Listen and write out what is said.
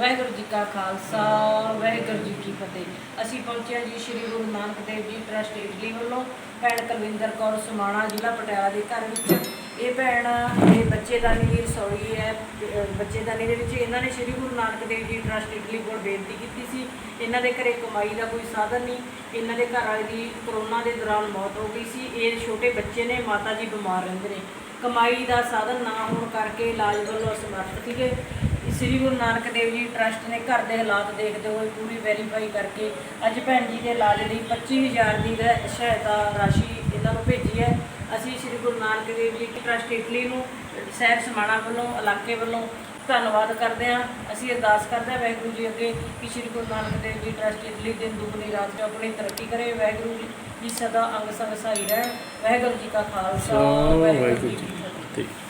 ਵਾਹਿਗੁਰੂ ਜੀ ਕਾ ਖਾਲਸਾ, ਵਾਹਿਗੁਰੂ ਜੀ ਕੀ ਫਤਿਹ। ਅਸੀਂ ਪਹੁੰਚਿਆ ਜੀ ਸ੍ਰੀ ਗੁਰੂ ਨਾਨਕ ਦੇਵ ਜੀ ਟਰਸਟ ਇਟਲੀ ਵੱਲੋਂ। ਭੈਣ ਕੁਲਵਿੰਦਰ ਕੌਰ ਸਮਾਣਾ ਜ਼ਿਲ੍ਹਾ ਪਟਿਆਲਾ ਦੇ ਘਰ ਵਿੱਚ। ਇਹ ਭੈਣ, ਇਹ ਬੱਚੇਦਾਨੀ ਦੀ ਰਸੋਈ ਹੈ ਬੱਚੇਦਾਨੀ ਦੇ ਵਿੱਚ ਇਹਨਾਂ ਨੇ ਸ੍ਰੀ ਗੁਰੂ ਨਾਨਕ ਦੇਵ ਜੀ ਟਰਸਟ ਇਟਲੀ ਕੋਲ ਬੇਨਤੀ ਕੀਤੀ ਸੀ। ਇਹਨਾਂ ਦੇ ਘਰੇ ਕਮਾਈ ਦਾ ਕੋਈ ਸਾਧਨ ਨਹੀਂ ਇਹਨਾਂ ਦੇ ਘਰ ਵਾਲੇ ਦੀ ਕਰੋਨਾ ਦੇ ਦੌਰਾਨ ਮੌਤ ਹੋ ਗਈ ਸੀ। ਇਹ ਛੋਟੇ ਬੱਚੇ ਨੇ, ਮਾਤਾ ਜੀ ਬਿਮਾਰ ਰਹਿੰਦੇ ਨੇ। ਕਮਾਈ ਦਾ ਸਾਧਨ ਨਾ ਹੋਣ ਕਰਕੇ ਇਲਾਜ ਵੱਲੋਂ ਅਸਮਰਥ ਸੀਗੇ। ਸ੍ਰੀ ਗੁਰੂ ਨਾਨਕ ਦੇਵ ਜੀ ਟਰਸਟ ਨੇ ਘਰ ਦੇ ਹਾਲਾਤ ਦੇਖਦੇ ਹੋਏ ਪੂਰੀ ਵੈਰੀਫਾਈ ਕਰਕੇ ਅੱਜ ਭੈਣ ਜੀ ਦੇ ਇਲਾਜ ਲਈ 25000 ਦੀ ਸਹਾਇਤਾ ਰਾਸ਼ੀ ਇਹਨਾਂ ਨੂੰ ਭੇਜੀ ਹੈ। ਅਸੀਂ ਸ੍ਰੀ ਗੁਰੂ ਨਾਨਕ ਦੇਵ ਜੀ ਟਰਸਟ ਇਟਲੀ ਨੂੰ ਸ਼ਹਿਰ ਸਮਾਣਾ ਵੱਲੋਂ ਇਲਾਕੇ ਵੱਲੋਂ ਧੰਨਵਾਦ ਕਰਦੇ ਹਾਂ। ਅਸੀਂ ਅਰਦਾਸ ਕਰਦੇ ਹਾਂ ਵਾਹਿਗੁਰੂ ਜੀ ਅੱਗੇ ਕਿ ਸ੍ਰੀ ਗੁਰੂ ਨਾਨਕ ਦੇਵ ਜੀ ਟਰਸਟ ਇਟਲੀ ਦਿਨ ਦੁਗਣੀ ਰਾਤ ਚ ਆਪਣੀ ਤਰੱਕੀ ਕਰੇ। ਵਾਹਿਗੁਰੂ ਜੀ- ਜੀ ਸਦਾ ਅੰਗ ਸੰਗ ਸਹਾਈ ਰਹਿਣ। ਵਾਹਿਗੁਰੂ ਜੀ ਕਾ ਖਾਲਸਾ ਵਾਹਿਗੁਰੂ ਜੀ ਕੀ ਫਤਿਹ।